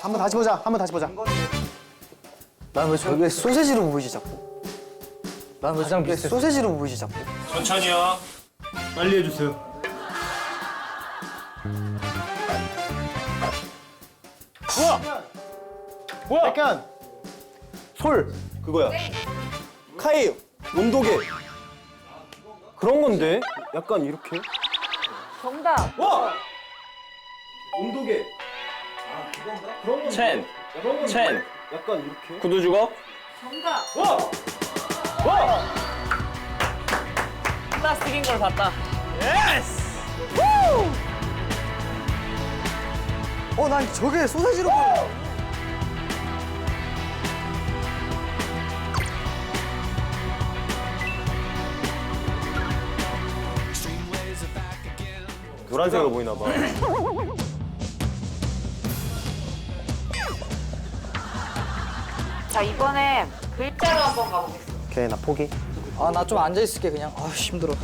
한번 다시 보자. 한번 다시 보자. 난 왜 저게 소세지로 보이지 자꾸? 난 왜 저게 소세지로 보이지 자꾸? 천천히요. 빨리 해주세요. 뭐야? 약간 솔 그거야. 카이 온도계 그런 건데 약간 이렇게 정답. 와 그런 건데 첸. 약간 이렇게 구두 주걱. 정답. 와 와. 플라스틱인 걸 봤다. 어, 난 저게 소세지로 보여. 노란색으로 보이나 봐. 자 이번엔 글자로 한번 가보겠습니다. 오케이, 나 포기. 아, 나 좀 앉아 있을게 그냥. 아, 힘들어.